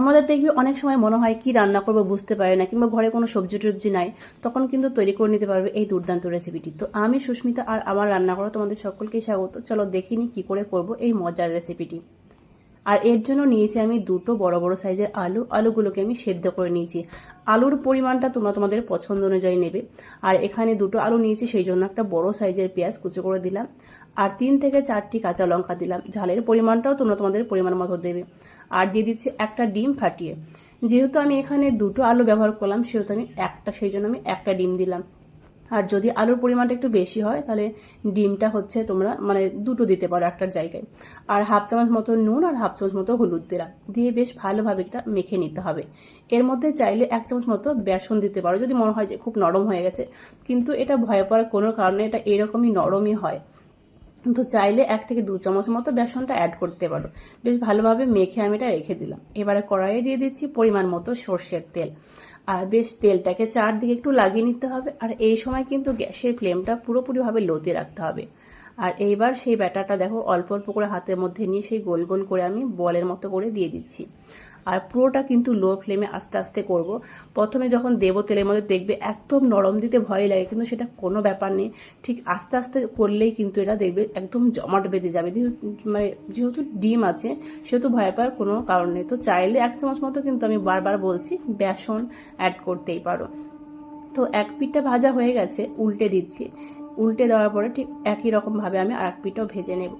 আমাদের দেখবি অনেক সময় মনে হয় কি রান্না করব বুঝতে পারে না, কিংবা ঘরে কোনো সবজি টবজি নাই, তখন কিন্তু তৈরি করে নিতে পারবে এই দুর্দান্ত রেসিপিটি তো আমি সুস্মিতা আর আমার রান্না করা তোমাদের সকলকে স্বাগত। চলো দেখিনি কি করে করব এই মজার রেসিপিটি আর এর জন্য নিয়েছি আমি দুটো বড় বড় সাইজের আলু। আলুগুলোকে আমি সেদ্ধ করে নিয়েছি। আলুর পরিমাণটা তোমরা তোমাদের পছন্দ অনুযায়ী নেবে। আর এখানে দুটো আলু নিয়েছি, সেই জন্য একটা বড় সাইজের পেঁয়াজ কুচো করে দিলাম। আর তিন থেকে চারটি কাঁচা লঙ্কা দিলাম। ঝালের পরিমাণটাও তোমরা তোমাদের পরিমাণ মতো দেবে। আর দিয়ে দিচ্ছি একটা ডিম ফাটিয়ে। যেহেতু আমি এখানে দুটো আলু ব্যবহার করলাম, সেহেতু আমি একটা, সেই জন্য আমি একটা ডিম দিলাম। আর যদি আলুর পরিমাণটা একটু বেশি হয়, তাহলে ডিমটা হচ্ছে তোমরা মানে দুটো দিতে পারো একটার জায়গায়। আর হাফ চামচ মতো নুন আর হাফ চামচ মতো হলুদ দিলাম। দিয়ে বেশ ভালোভাবে এটা মেখে নিতে হবে। এর মধ্যে চাইলে এক চামচ মতো বেসন দিতে পারো, যদি মনে হয় যে খুব নরম হয়ে গেছে। কিন্তু এটা ভয় পাওয়ার কোনো কারণে এটা এরকমই নরমই হয়। তো চাইলে এক থেকে দু চামচ মতো বেসনটা অ্যাড করতে পারো। বেশ ভালোভাবে মেখে আমি এটা রেখে দিলাম। এবারে কড়াইয়ে দিয়ে দিচ্ছি পরিমাণ মতো সর্ষের তেল। আর বেশ তেলটাকে চারদিকে একটু লাগিয়ে নিতে হবে। আর এই সময় কিন্তু গ্যাসের ফ্লেমটা পুরোপুরিভাবে লোতে রাখতে হবে। আর এইবার সেই ব্যাটারটা দেখো অল্প অল্প করে হাতের মধ্যে নিয়ে সেই গোল গোল করে আমি বলের মতো করে দিয়ে দিচ্ছি। আর পুরোটা কিন্তু লো ফ্লেমে আস্তে আস্তে করব। প্রথমে যখন দেবো তেলের মধ্যে দেখবে একদম নরম দিতে ভয় লাগে, কিন্তু সেটা কোনো ব্যাপার নেই। ঠিক আস্তে আস্তে করলেই কিন্তু এটা দেখবে একদম জমাট বেঁধে যাবে। মানে যেহেতু ডিম আছে, সেহেতু ভয় পাওয়ার কোনো কারণ নেই। তো চাইলে এক চামচ মতো কিন্তু আমি বারবার বলছি, বেসন অ্যাড করতেই পারো। তো এক পিঠটা ভাজা হয়ে গেছে, উল্টে দিচ্ছি। উল্টে দেওয়ার পরে ঠিক একই রকমভাবে আমি আর এক পিঠটাও ভেজে নেব।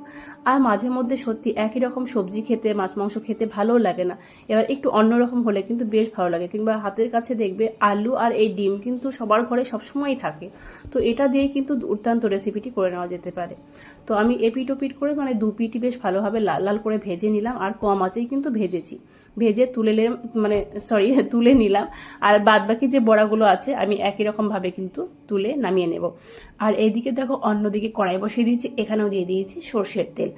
আর মাঝে মধ্যে সত্যি একই রকম সবজি খেতে, মাছ, মাংস খেতে ভালোও লাগে না। এবার একটু অন্যরকম হলে কিন্তু বেশ ভালো লাগে। কিংবা হাতের কাছে দেখবে আলু আর এই ডিম কিন্তু সবার ঘরে সবসময়ই থাকে। তো এটা দিয়ে কিন্তু দুর্দান্ত রেসিপিটি করে নেওয়া যেতে পারে। তো আমি এপিট ওপিট করে মানে দু পিটি বেশ ভালোভাবে লাল লাল করে ভেজে নিলাম। আর কম আঁচেই কিন্তু ভেজেছি। ভেজে তুলে মানে সরি তুলে নিলাম। আর বাদ বাকি যে বড়াগুলো আছে, আমি একই রকমভাবে কিন্তু তুলে নামিয়ে নেব। আর এইদিকে দেখো অন্যদিকে কড়াই বসিয়ে দিয়েছি, এখানেও দিয়ে দিয়েছি সর্ষের তেল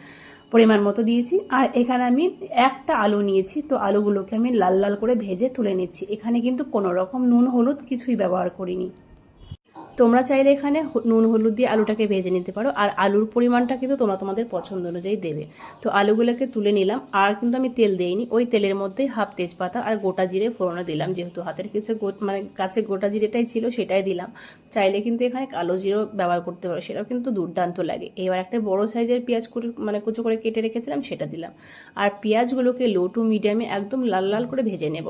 পরিমাণ মতো দিয়েছি। আর এখানে আমি একটা আলু নিয়েছি, তো আলুগুলোকে আমি লাল লাল করে ভেজে তুলে নিচ্ছি। এখানে কিন্তু কোনো রকম নুন, হলুদ কিছুই ব্যবহার করিনি। তোমরা চাইলে এখানে নুন, হলুদ দিয়ে আলুটাকে ভেজে নিতে পারো। আর আলুর পরিমাণটা কিন্তু তোমরা তোমাদের পছন্দ অনুযায়ী দেবে। তো আলুগুলোকে তুলে নিলাম। আর কিন্তু আমি তেল দেইনি। ওই তেলের মধ্যে হাফ তেজপাতা আর গোটা জিরে ফোড়নে দিলাম। যেহেতু হাতের কিছু মানে কাছে গোটা জিরেটাই ছিল, সেটাই দিলাম। চাইলে কিন্তু এখানে কালো জিরেও ব্যবহার করতে পারো। সেটাও কিন্তু দুর্দান্ত লাগে। এবার একটা বড় সাইজের পেঁয়াজ কুচু মানে কুচো করে কেটে রেখেছিলাম, সেটা দিলাম। আর পেঁয়াজগুলোকে লো টু মিডিয়ামে একদম লাল লাল করে ভেজে নেব।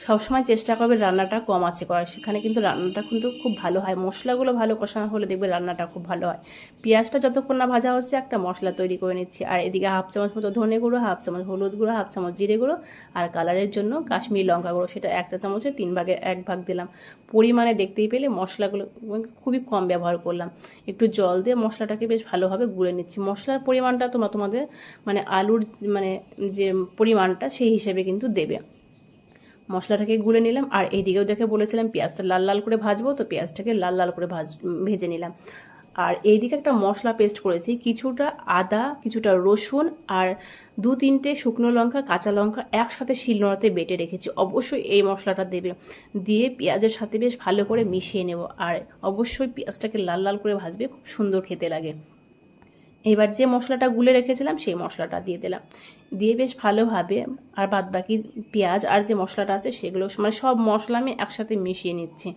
সবসময় চেষ্টা করবে রান্নাটা কম আছে করার। সেখানে কিন্তু রান্নাটা কিন্তু খুব ভালো হয়। মশলাগুলো ভালো কষানো হলে দেখবে রান্নাটা খুব ভালো হয়। পেঁয়াজটা যতক্ষণ না ভাজা হচ্ছে একটা মশলা তৈরি করে নিচ্ছি। আর এদিকে হাফ চামচ মতো ধনে গুঁড়ো, হাফ চামচ হলুদ গুঁড়ো, হাফ চামচ জিরে গুঁড়ো আর কালারের জন্য কাশ্মীর লঙ্কা গুঁড়ো। সেটা একটা চামচে তিন ভাগে, এক ভাগ দিলাম। পরিমাণে দেখতেই পেলে মশলাগুলো খুবই কম ব্যবহার করলাম। একটু জল দিয়ে মশলাটাকে বেশ ভালোভাবে গুঁড়ে নিচ্ছি। মশলার পরিমাণটা তোমরা তোমাদের মানে আলুর মানে যে পরিমাণটা সেই হিসেবে কিন্তু দেবে। মশলাটাকে গুলে নিলাম, আর এইদিকেও দেখে বলেছিলাম পেঁয়াজটা লাল লাল করে ভাজবো, তো পেঁয়াজটাকে লাল লাল করে ভাজ, ভেজে নিলাম। আর এইদিকে একটা মশলা পেস্ট করেছি, কিছুটা আদা, কিছুটা রসুন, আর দু তিনটে শুকনো লঙ্কা, কাঁচা লঙ্কা একসাথে শিলনোড়াতে বেটে রেখেছি। অবশ্যই এই মশলাটা দেবে। দিয়ে পেঁয়াজের সাথে বেশ ভালো করে মিশিয়ে নেব, আর অবশ্যই পেঁয়াজটাকে লাল লাল করে ভাজবে, খুব সুন্দর খেতে লাগে। এবার যে মশলাটা গুলে রেখেছিলাম, সেই মশলাটা দিয়ে দিলাম। দিয়ে বেশ ভালোভাবে আর বাদ বাকি পেঁয়াজ আর যে মশলাটা আছে, সেগুলো মানে সব মশলা আমি একসাথে মিশিয়ে নিচ্ছি।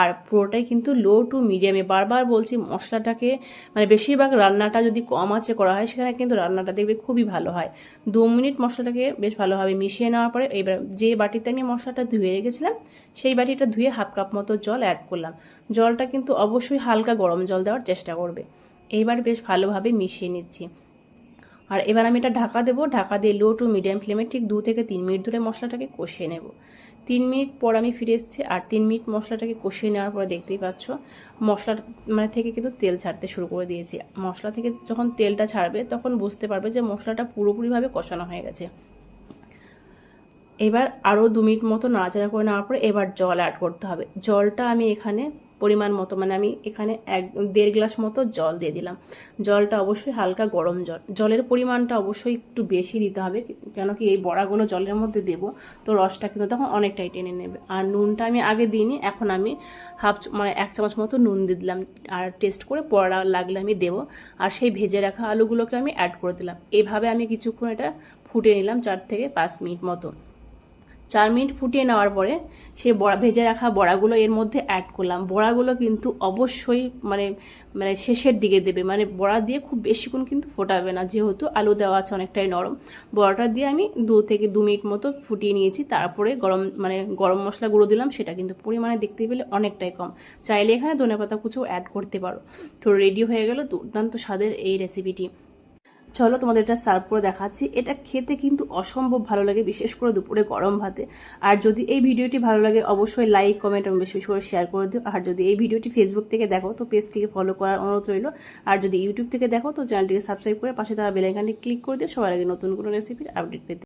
আর পুরোটাই কিন্তু লো টু মিডিয়ামে বারবার বলছি, মশলাটাকে মানে বেশিরভাগ রান্নাটা যদি কম আছে করা হয়, সেখানে কিন্তু রান্নাটা দেখবে খুবই ভালো হয়। দু মিনিট মশলাটাকে বেশ ভালোভাবে মিশিয়ে নেওয়ার পরে এবার যে বাটিতে আমি মশলাটা ধুয়ে রেখেছিলাম, সেই বাটিটা ধুয়ে হাফ কাপ মতো জল অ্যাড করলাম। জলটা কিন্তু অবশ্যই হালকা গরম জল দেওয়ার চেষ্টা করবে। এইবার বেশ ভালোভাবে মিশিয়ে নিচ্ছি। আর এবার আমি এটা ঢাকা দেবো। ঢাকা দিয়ে লো টু মিডিয়াম ফ্লেমে ঠিক দু থেকে তিন মিনিট ধরে মশলাটাকে কষিয়ে নেব। তিন মিনিট পর আমি ফিরে এসেছি আর তিন মিনিট মশলাটাকে কষিয়ে নেওয়ার পরে দেখতেই পাচ্ছ মশলা মানে থেকে কিন্তু তেল ছাড়তে শুরু করে দিয়েছি। মশলা থেকে যখন তেলটা ছাড়বে তখন বুঝতে পারবে যে মশলাটা পুরোপুরিভাবে কষানো হয়ে গেছে। এবার আরও দু মিনিট মতো নাড়াচাড়া করে নেওয়ার পরে এবার জল অ্যাড করতে হবে। জলটা আমি এখানে পরিমাণ মতো মানে আমি এখানে এক, দেড় গ্লাস মতো জল দিয়ে দিলাম। জলটা অবশ্যই হালকা গরম জল। জলের পরিমাণটা অবশ্যই একটু বেশি দিতে হবে, কেন কি এই বড়াগুলো জলের মধ্যে দেবো, তো রসটা কিন্তু তখন অনেকটাই টেনে নেবে। আর নুনটা আমি আগে দিইনি, এখন আমি হাফ মানে এক চামচ মতো নুন দিয়ে দিলাম, আর টেস্ট করে পড়া লাগলে আমি দেবো। আর সেই ভেজে রাখা আলুগুলোকে আমি অ্যাড করে দিলাম। এভাবে আমি কিছুক্ষণ এটা ফুটে নিলাম চার থেকে পাঁচ মিনিট মতো। চার মিনিট ফুটিয়ে নেওয়ার পরে সেই বড়া, ভেজে রাখা বড়াগুলো এর মধ্যে অ্যাড করলাম। বড়াগুলো কিন্তু অবশ্যই মানে মানে শেষের দিকে দেবে। মানে বড়া দিয়ে খুব বেশিক্ষণ কিন্তু ফোটাবে না, যেহেতু আলু দেওয়া আছে অনেকটাই নরম। বড়াটা দিয়ে আমি দু থেকে দু মিনিট মতো ফুটিয়ে নিয়েছি। তারপরে গরম মানে গরম মশলা গুঁড়ো দিলাম, সেটা কিন্তু পরিমাণে দেখতে পেলে অনেকটাই কম। চাইলে এখানে ধনেপাতা কুচো অ্যাড করতে পারো। তো রেডি হয়ে গেল দুর্দান্ত স্বাদের এই রেসিপিটি চলো তোমাদের এটা সার্ভ করে দেখাচ্ছি। এটা খেতে কিন্তু অসম্ভব ভালো লাগে, বিশেষ করে দুপুরে গরম ভাতে। আর যদি এই ভিডিওটি ভালো লাগে, অবশ্যই লাইক কমেন্ট এবং বেশি বেশি করে শেয়ার করে দিও। আর যদি এই ভিডিওটি ফেসবুক থেকে দেখো, তো পেজটিকে ফলো করার অনুরোধ রইল। আর যদি ইউটিউব থেকে দেখো, তো চ্যানেলটিকে সাবস্ক্রাইব করে পাশে তারা বেলাইকানটি ক্লিক করে দিও। সবার আগে নতুন কোনো রেসিপির আপডেট পেতে।